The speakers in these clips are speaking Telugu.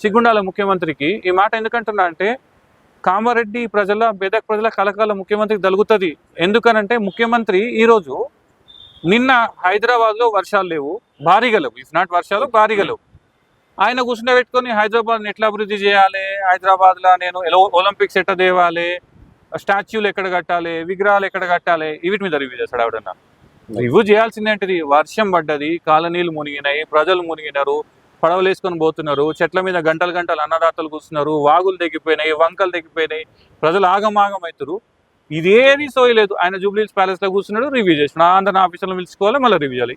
సిగ్గుండాల ముఖ్యమంత్రికి. ఈ మాట ఎందుకంటున్నా అంటే కామారెడ్డి ప్రజల బెదక్ ప్రజల కలకాల ముఖ్యమంత్రికి తలుగుతుంది. ఎందుకనంటే ముఖ్యమంత్రి ఈరోజు నిన్న హైదరాబాద్లో వర్షాలు లేవు. భారీగా లేవు ఇఫ్ నాట్ వర్షాలు భారీగా లేవు ఆయన కూర్చుని పెట్టుకొని హైదరాబాద్ని ఎట్లా అభివృద్ధి చేయాలి? హైదరాబాద్లో నేను ఎలో- ఒలింపిక్స్ ఎట్లా తేవాలి? స్టాచ్యూలు ఎక్కడ కట్టాలి? విగ్రహాలు ఎక్కడ కట్టాలి? వీటి మీద రివ్యూ చేస్తాడు ఆవిడన్నా రివ్యూ చేయాల్సింది ఏంటిది వర్షం పడ్డది కాలనీలు మునిగినాయి ప్రజలు మునిగినారు. పడవలు వేసుకొని పోతున్నారు. చెట్ల మీద గంటలు గంటలు అన్నదాతలు కూర్చున్నారు. వాగులు తెగిపోయినాయి వంకలు తెగిపోయినాయి. ప్రజలు ఆగమాగం అవుతారు. ఇదేది సోయలేదు ఆయన జూబ్లీస్ ప్యాలెస్లో కూర్చున్నాడు రివ్యూ చేసిన అందరిని ఆఫీసులను పిలుచుకోవాలి మళ్ళీ రివ్యూ చేయాలి.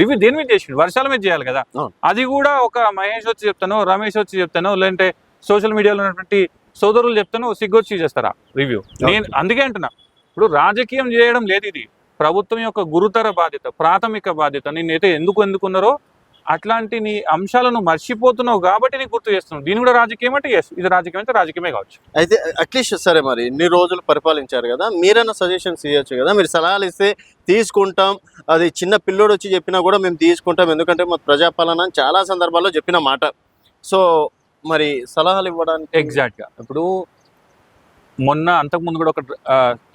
రివ్యూ దేని మీద చేసిండు? వర్షాల మీద చేయాలి కదా. అది కూడా ఒక మహేష్ వచ్చి చెప్తాను రమేష్ వచ్చి చెప్తాను లేదంటే సోషల్ మీడియాలో ఉన్నటువంటి సోదరులు చెప్తాను సిగ్గొచ్చి చేస్తారా రివ్యూ? నేను అందుకే అంటున్నా. ఇప్పుడు రాజకీయం చేయడం లేదు ఇది. ప్రభుత్వం యొక్క గురుతర బాధ్యత ప్రాథమిక బాధ్యత. నిన్నైతే ఎందుకు ఎందుకున్నారో అట్లాంటి నీ అంశాలను మర్చిపోతున్నావు కాబట్టి నీకు గుర్తు చేస్తున్నావు. దీని కూడా రాజకీయం అంటే ఎస్ ఇది రాజకీయం అయితే రాజకీయమే కావచ్చు. అయితే అట్లీస్ట్ సరే మరి ఇన్ని రోజులు పరిపాలించారు కదా మీరైనా సజెషన్స్ ఇవ్వచ్చు కదా మీరు సలహాలు ఇస్తే తీసుకుంటాం. అది చిన్న పిల్లోడు వచ్చి చెప్పినా కూడా మేము తీసుకుంటాం ఎందుకంటే మా ప్రజాపాలన చాలా సందర్భాల్లో చెప్పిన మాట. సో మరి సలహాలు ఇవ్వడానికి ఎగ్జాక్ట్గా ఇప్పుడు మొన్న అంతకుముందు కూడా ఒక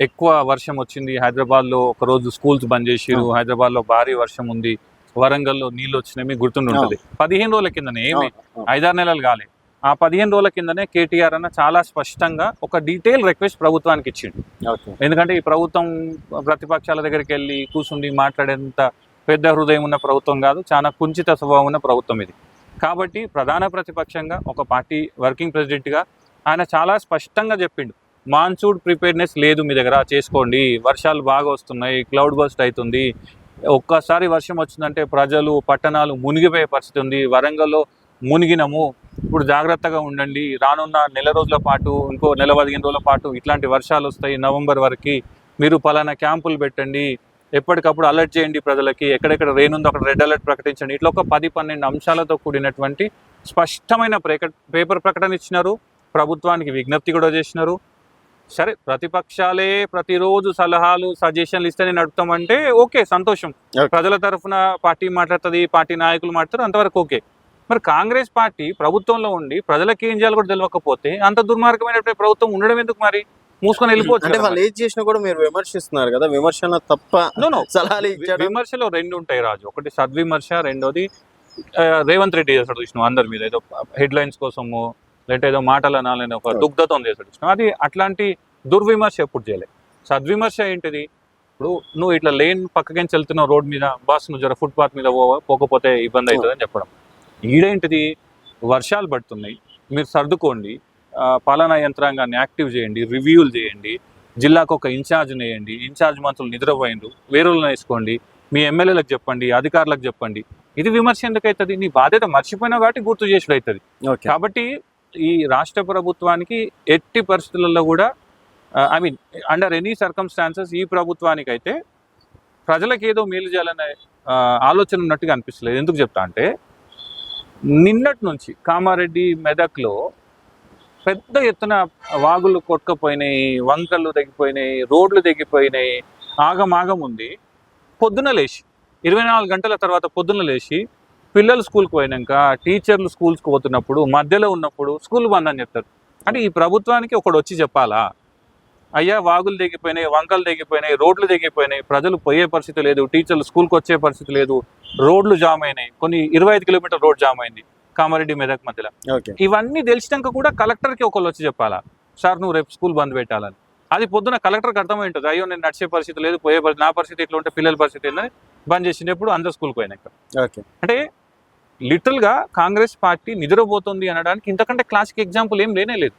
ఎక్కువ వర్షం వచ్చింది. హైదరాబాద్లో ఒక రోజు స్కూల్స్ బంద్ చేసిరు హైదరాబాద్లో భారీ వర్షం ఉంది. వరంగల్లో నీళ్ళు వచ్చినాయి మీకు గుర్తుండి ఉంటుంది పదిహేను రోజుల కిందనే ఏమి. ఐదారు నెలలు కాలే. ఆ పదిహేను రోజుల కిందనే కేటీఆర్ అన్న చాలా స్పష్టంగా ఒక డీటెయిల్ రిక్వెస్ట్ ప్రభుత్వానికి ఇచ్చిండు. ఎందుకంటే ఈ ప్రభుత్వం ప్రతిపక్షాల దగ్గరికి వెళ్ళి కూర్చుండి మాట్లాడేంత పెద్ద హృదయం ఉన్న ప్రభుత్వం కాదు చాలా కుంచిత స్వభావం ఉన్న ప్రభుత్వం ఇది. కాబట్టి ప్రధాన ప్రతిపక్షంగా ఒక పార్టీ వర్కింగ్ ప్రెసిడెంట్గా ఆయన చాలా స్పష్టంగా చెప్పిండు. మాన్సూన్ ప్రిపేర్నెస్ లేదు మీ దగ్గర చేసుకోండి. వర్షాలు బాగా వస్తున్నాయి క్లౌడ్ బస్ట్ అవుతుంది. ఒక్కసారి వర్షం వచ్చిందంటే ప్రజలు పట్టణాలు మునిగిపోయే పరిస్థితి ఉంది. వరంగల్లో మునిగినము. ఇప్పుడు జాగ్రత్తగా ఉండండి. రానున్న నెల రోజుల పాటు ఇంకో నెల పదిహేను రోజుల పాటు ఇట్లాంటి వర్షాలు వస్తాయి నవంబర్ వరకు. మీరు పలానా క్యాంపులు పెట్టండి. ఎప్పటికప్పుడు అలర్ట్ చేయండి ప్రజలకి. ఎక్కడెక్కడ రెయిన్ ఉందో అక్కడ రెడ్ అలర్ట్ ప్రకటించండి. ఇట్లా ఒక పది పన్నెండు అంశాలతో కూడినటువంటి స్పష్టమైన ప్రేక పేపర్ ప్రకటన ఇచ్చినారు. ప్రభుత్వానికి విజ్ఞప్తి కూడా చేసినారు. సరే ప్రతిపక్షాలే ప్రతిరోజు సలహాలు సజెషన్లు ఇస్తేనే నడుపుతామంటే ఓకే సంతోషం. ప్రజల తరఫున పార్టీ మాట్లాడుతుంది పార్టీ నాయకులు మాట్లాడతారు అంతవరకు ఓకే. మరి కాంగ్రెస్ పార్టీ ప్రభుత్వంలో ఉండి ప్రజలకు ఏం చేయాలో కూడా తెలియకపోతే అంత దుర్మార్గమైనటువంటి ప్రభుత్వం ఉండడం ఎందుకు మరి? మూసుకొని వెళ్ళిపోవచ్చు అంటే కదా వాళ్ళు ఏది చేసినా కూడా మీరు విమర్శిస్తున్నారు కదా విమర్శన తప్ప. సలహాలు విమర్శలో రెండు ఉంటాయి రాజు. ఒకటి సద్విమర్శ రెండోది రేవంత్ రెడ్డి చేస్తాడు చూసినాం అందరి మీద ఏదో హెడ్ లైన్స్ కోసము లేదంటే ఏదో మాటలు అనాలని ఒక. దుగ్ధతో చూసినాం అది అట్లాంటి దుర్విమర్శ ఎప్పుడు చేయలేదు సద్విమర్శ ఏంటిది? ఇప్పుడు నువ్వు ఇట్లా లేన్ పక్కకి వెళ్తున్నావు రోడ్ మీద బాస్ నువ్వు జర ఫుట్పాత్ మీద పో పోకపోతే ఇబ్బంది అవుతుందని చెప్పడం. ఈడేంటిది? వర్షాలు పడుతున్నాయి. మీరు సర్దుకోండి. పాలనా యంత్రాంగాన్ని యాక్టివ్ చేయండి రివ్యూలు చేయండి జిల్లాకు ఒక ఇన్ఛార్జ్ వేయండి ఇన్ఛార్జ్ మంత్రులు నిద్రపోయిండు వేరులను వేసుకోండి మీ ఎమ్మెల్యేలకు చెప్పండి అధికారులకు చెప్పండి. ఇది విమర్శ ఎందుకు అవుతుంది నీ బాధ్యత మర్చిపోయినా కాబట్టి గుర్తు చేసుడు అవుతుంది కాబట్టి ఈ రాష్ట్ర ప్రభుత్వానికి ఎట్టి పరిస్థితులలో కూడా I mean under any circumstances ఈ ప్రభుత్వానికి అయితే ప్రజలకు ఏదో మేలు చేయాలనే ఆలోచన ఉన్నట్టుగా అనిపిస్తలేదు. ఎందుకు చెప్తా అంటే నిన్నటి నుంచి కామారెడ్డి మెదక్లో పెద్ద ఎత్తున వాగులు కొట్టుకుపోయినాయి వంకలు తెగిపోయినాయి రోడ్లు తెగిపోయినాయి ఆగమాగం ఉంది. పొద్దున లేచి ఇరవై నాలుగు గంటల తర్వాత పొద్దున లేచి పిల్లలు స్కూల్కి పోయినాక టీచర్లు స్కూల్స్కి పోతున్నప్పుడు మధ్యలో ఉన్నప్పుడు స్కూల్ బంద్ అని చెప్తారు. అంటే ఈ ప్రభుత్వానికి ఒకడు వచ్చి చెప్పాలా? అయ్యా వాగులు తెగిపోయినాయి వంకలు తెగిపోయినాయి రోడ్లు తెగిపోయినాయి ప్రజలు పోయే పరిస్థితి లేదు టీచర్లు స్కూల్కి వచ్చే పరిస్థితి లేదు రోడ్లు జామ్ అయినాయి కొన్ని ఇరవై ఐదు కిలోమీటర్ రోడ్ జామ్ అయింది కామారెడ్డి మెదక్ మధ్యలో. ఇవన్నీ తెలిసినాక కూడా కలెక్టర్కి ఒకళ్ళు వచ్చి చెప్పాలా? సార్ నువ్వు రేపు స్కూల్ బంద్ పెట్టాలని. అది పొద్దున కలెక్టర్కి అర్థమై ఉంటుంది అయ్యో నేను నడిచే పరిస్థితి లేదు పోయే పరిస్థితి నా పరిస్థితి ఇట్లా ఉంటే పిల్లల పరిస్థితి ఏందని? బంద్ చేసినప్పుడు అందరు స్కూల్కి పోయినాక. ఓకే. అంటే లిటిల్గా కాంగ్రెస్ పార్టీ నిద్రపోతుంది అనడానికి ఇంతకంటే క్లాసిక్ ఎగ్జాంపుల్ ఏం లేనే లేదు.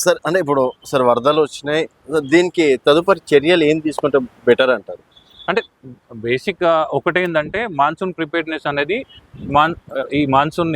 సార్ అంటే ఇప్పుడు సార్ వరదలు వచ్చినాయి దీనికి తదుపరి చర్యలు ఏం తీసుకుంటే బెటర్ అంటారు? బేసిక్ ఒకటేందంటే మాన్సూన్ ప్రిపేర్నెస్ అనేది మాన్ ఈ మాన్సూన్